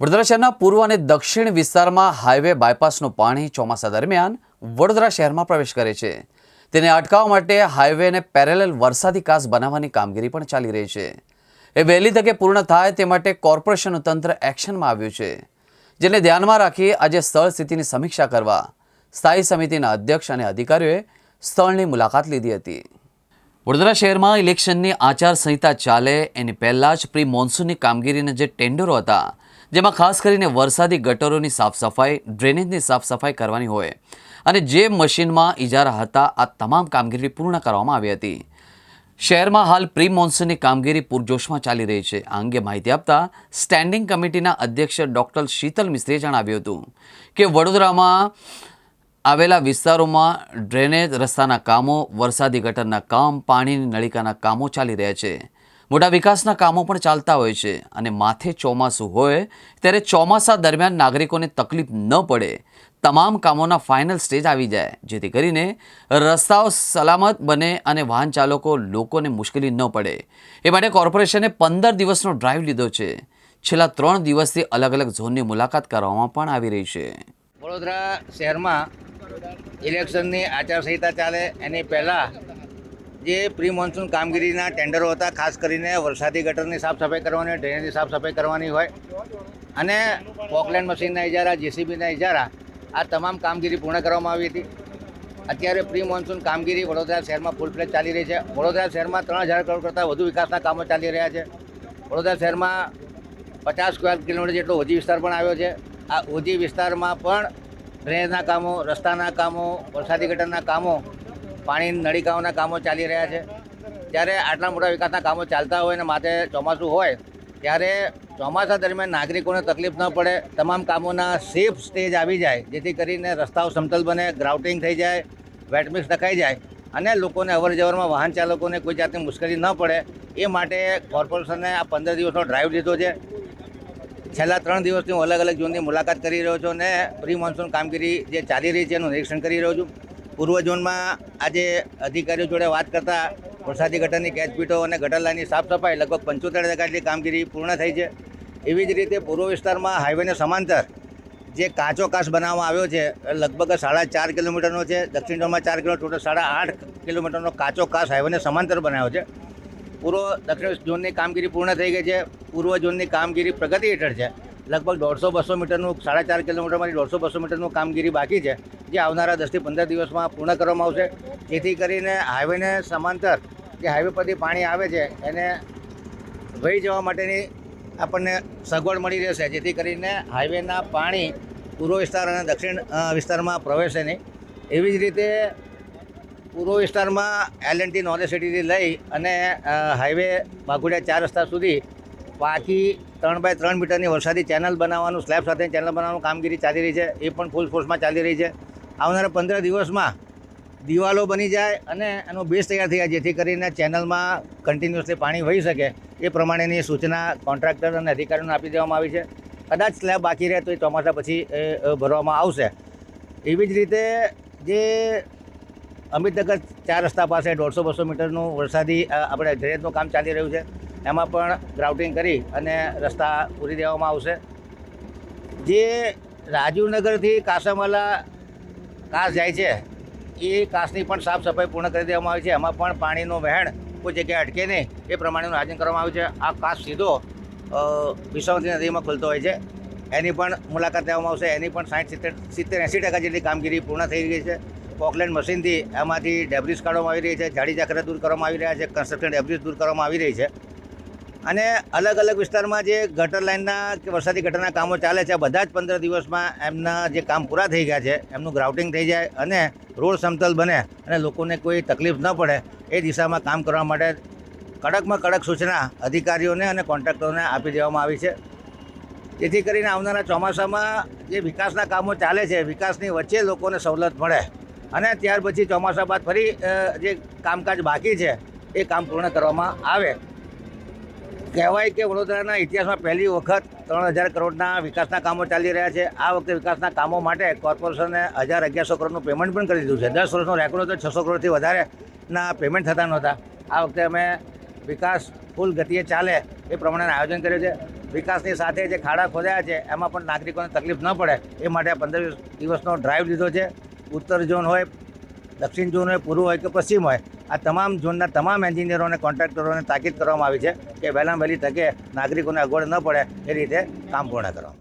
વડોદરા શહેરના પૂર્વ અને દક્ષિણ વિસ્તારમાં હાઈવે બાયપાસનું પાણી ચોમાસા દરમિયાન વડોદરા શહેરમાં પ્રવેશ કરે છે. તેને અટકાવવા માટે હાઈવેને પેરેલલ વરસાદી કાસ બનાવવાની કામગીરી પણ ચાલી રહી છે. એ વહેલી તકે પૂર્ણ થાય તે માટે કોર્પોરેશનનું તંત્ર એક્શનમાં આવ્યું છે. જેને ધ્યાનમાં રાખી આજે સ્થળ સ્થિતિની સમીક્ષા કરવા સ્થાયી સમિતિના અધ્યક્ષ અને અધિકારીઓએ સ્થળની મુલાકાત લીધી હતી. વડોદરા શહેરમાં ઇલેક્શનની આચારસંહિતા ચાલે એની પહેલાં જ પ્રી મોન્સૂનની કામગીરીના જે ટેન્ડરો હતા જેમાં ખાસ કરીને વરસાદી ગટરોની સાફ સફાઈ ડ્રેનેજની સાફ સફાઈ કરવાની હોય અને જે મશીનમાં ઇજારા હતા, આ તમામ કામગીરી પૂર્ણ કરવામાં આવી હતી. શહેરમાં હાલ પ્રી મોન્સૂનની કામગીરી પૂરજોશમાં ચાલી રહી છે. આ અંગે માહિતી આપતા સ્ટેન્ડિંગ કમિટીના અધ્યક્ષ ડૉક્ટર શીતલ મિસ્ત્રીએ જણાવ્યું હતું કે વડોદરામાં આવેલા વિસ્તારોમાં ડ્રેનેજ રસ્તાના કામો, વરસાદી ગટરના કામ, પાણીની નળિકાના કામો ચાલી રહ્યા છે. મોટા વિકાસના કામો પણ ચાલતા હોય છે અને માથે ચોમાસું હોય ત્યારે ચોમાસા દરમિયાન નાગરિકોને તકલીફ ન પડે. તમામ કામોના ફાઇનલ સ્ટેજ આવી જાય, જેથી કરીને રસ્તાઓ સલામત બને અને વાહન ચાલકો લોકોને મુશ્કેલી ન પડે. એ માટે કોર્પોરેશને પંદર દિવસનો ડ્રાઈવ લીધો છે. છેલ્લા ત્રણ દિવસથી અલગ અલગ ઝોનની મુલાકાત કરવામાં પણ આવી રહી છે. વડોદરા શહેરમાં ઇલેક્શનની આચારસંહિતા ચાલે એની પહેલાં જે પ્રી મોન્સૂન કામગીરીના ટેન્ડરો હતા, ખાસ કરીને વરસાદી ગટરની સાફ સફાઈ કરવાની ડ્રેનેજની સાફ સફાઈ કરવાની હોય. અને પોકલેન્ડ મશીનના ઇજારા જેસીબીના ઇજારા આ તમામ કામગીરી પૂર્ણ કરવામાં આવી હતી. અત્યારે પ્રી મોન્સૂન કામગીરી વડોદરા શહેરમાં ફૂલ ફ્લેજ ચાલી રહી છે. વડોદરા શહેરમાં ત્રણ હજાર કરોડ કરતાં વધુ વિકાસના કામો ચાલી રહ્યા છે. વડોદરા શહેરમાં પચાસ સ્ક્વેર કિલોમીટર જેટલો ઓજી વિસ્તાર પણ આવ્યો છે. આ ઓજી વિસ્તારમાં પણ ડ્રેનેજના કામો, રસ્તાના કામો, વરસાદી ગટરના કામો પાણીની નળિકાઓના કામો ચાલી રહ્યા છે. જ્યારે આટલા મોટા વિકાસના કામો ચાલતા હોય અને માથે ચોમાસું હોય, ત્યારે ચોમાસા દરમિયાન નાગરિકોને તકલીફ ન પડે, તમામ કામોના સેફ સ્ટેજ આવી જાય, જેથી કરીને રસ્તાઓ સમતલ બને ગ્રાઉટિંગ થઈ જાય વેટમિક્સ નખાઈ જાય અને લોકોને અવર જવરમાં વાહન ચાલકોને કોઈ જાતની મુશ્કેલી ન પડે. એ માટે કોર્પોરેશને આ પંદર દિવસનો ડ્રાઈવ લીધો છે. છેલ્લા ત્રણ દિવસથી હું અલગ અલગ ઝોનની મુલાકાત કરી રહ્યો છું અને પ્રી મોન્સૂન કામગીરી જે ચાલી રહી છે એનું નિરીક્ષણ કરી રહ્યો છું. પૂર્વ ઝોનમાં આજે અધિકારીઓ જોડે વાત કરતાં વરસાદી ગટરની કેચપીટો અને ગટર લાઇનની સાફ સફાઈ લગભગ પંચોતેર ટકા જેટલી કામગીરી પૂર્ણ થઈ છે. એવી જ રીતે પૂર્વ વિસ્તારમાં હાઈવેને સમાંતર જે કાચો કાચ બનાવવામાં આવ્યો છે લગભગ સાડા ચાર કિલોમીટરનો છે. દક્ષિણ ઝોનમાં ચાર કિલો, ટોટલ સાડા આઠ કિલોમીટરનો કાચો કાચ હાઈવેને સમાંતર બનાવ્યો છે. પૂર્વ દક્ષિણ ઝોનની કામગીરી પૂર્ણ થઈ ગઈ છે. પૂર્વ ઝોનની કામગીરી પ્રગતિ હેઠળ છે. લગભગ દોઢસો બસો મીટરનું, સાડા ચાર કિલોમીટરમાંથી દોઢસો બસો મીટરનું કામગીરી બાકી છે, જે આવનારા દસથી પંદર દિવસમાં પૂર્ણ કરવામાં આવશે. જેથી કરીને હાઈવેને સમાંતર જે હાઈવે પરથી પાણી આવે છે, એને વહી જવા માટેની આપણને સગવડ મળી રહેશે. જેથી કરીને હાઈવેના પાણી પૂર્વ વિસ્તાર અને દક્ષિણ વિસ્તારમાં પ્રવેશે નહીં. એવી જ રીતે પૂર્વ વિસ્તારમાં એલ એન્ડ ટી નોલેજ સિટીથી લઈ અને હાઈવે બાગુડિયા ચાર રસ્તા સુધી પાકી ત્રણ બાય ત્રણ મીટરની વરસાદી ચેનલ બનાવવાનું, સ્લેબ સાથે ચેનલ બનાવવાનું કામગીરી ચાલી રહી છે. એ પણ ફૂલ ફોર્સમાં ચાલી રહી છે. આવનારા પંદર દિવસમાં દિવાલો બની જાય અને એનો બેઝ તૈયાર થઈ જાય, જેથી કરીને ચેનલમાં કન્ટિન્યુઅસલી પાણી વહી શકે. એ પ્રમાણેની સૂચના કોન્ટ્રાક્ટર અને અધિકારીઓને આપી દેવામાં આવી છે. કદાચ સ્લેબ બાકી રહે તો એ ચોમાસા પછી ભરવામાં આવશે. એવી જ રીતે જે અમિતનગર ચાર રસ્તા પાસે દોઢસો બસો મીટરનું વરસાદી આપણે ડ્રેનેજનું કામ ચાલી રહ્યું છે. એમાં પણ ગ્રાઉટિંગ કરી અને રસ્તા પૂરી દેવામાં આવશે. જે રાજીવનગરથી કાસમવાલા કાસ જાય છે એ કાસની પણ સાફ સફાઈ પૂર્ણ કરી દેવામાં આવી છે. એમાં પણ પાણીનું વહેણ કોઈ જગ્યાએ અટકે નહીં એ પ્રમાણેનું આયોજન કરવામાં આવ્યું છે. આ કાસ સીધો અ, નદીમાં ખુલતો હોય છે. એની પણ મુલાકાત લેવામાં આવશે. એની પણ સાઠ સિત્તેર સિત્તેર એંસી ટકા જેટલી કામગીરી પૂર્ણ થઈ ગઈ છે. પોકલેન્ડ મશીનથી એમાંથી ડેબ્રિસ કાઢવામાં આવી રહી છે. જાડી જાખરા દૂર કરવામાં આવી રહ્યા છે. કન્સ્ટ્રક્શન ડેબ્રિસ દૂર કરવામાં આવી રહી છે. અને અલગ અલગ વિસ્તારમાં જે ગટર લાઇનના કે વરસાદી ગટરના કામો ચાલે છે બધા જ પંદર દિવસમાં એમના જે કામ પૂરા થઈ ગયા છે, એમનું ગ્રાઉટિંગ થઈ જાય અને રોડ સમતલ બને અને લોકોને કોઈ તકલીફ ન પડે, એ દિશામાં કામ કરવા માટે કડકમાં કડક સૂચના અધિકારીઓને અને કોન્ટ્રાક્ટરોને આપી દેવામાં આવી છે. જેથી કરીને આવનારા ચોમાસામાં જે વિકાસના કામો ચાલે છે, વિકાસની વચ્ચે લોકોને સવલત મળે અને ત્યાર પછી ચોમાસા બાદ ફરી જે કામકાજ બાકી છે, એ કામ પૂર્ણ કરવામાં આવે. કહેવાય કે વડોદરાના ઇતિહાસમાં પહેલી વખત ત્રણ હજાર કરોડના વિકાસના કામો ચાલી રહ્યા છે. આ વખતે વિકાસના કામો માટે કોર્પોરેશને હજાર અગિયારસો કરોડનું પેમેન્ટ પણ કરી દીધું છે. દસ વર્ષનો રેકોર્ડ હતો, છસો કરોડથી વધારેના પેમેન્ટ થતા નહોતા. આ વખતે અમે વિકાસ ફૂલ ગતિએ ચાલે એ પ્રમાણેનું આયોજન કર્યું છે. વિકાસની સાથે જે ખાડા ખોદ્યા છે, એમાં પણ નાગરિકોને તકલીફ ન પડે એ માટે પંદર દિવસનો ડ્રાઈવ લીધો છે. ઉત્તર ઝોન હોય દક્ષિણ ઝોન હોય પૂર્વ હોય કે પશ્ચિમ હોય, આ તમામ ઝોનના તમામ એન્જિનિયરોને કોન્ટ્રાક્ટરોને તાકીદ કરવામાં આવી છે કે વહેલામાં વહેલી તકે નાગરિકોને અગવડ ન પડે એ રીતે કામ પૂર્ણ કરવા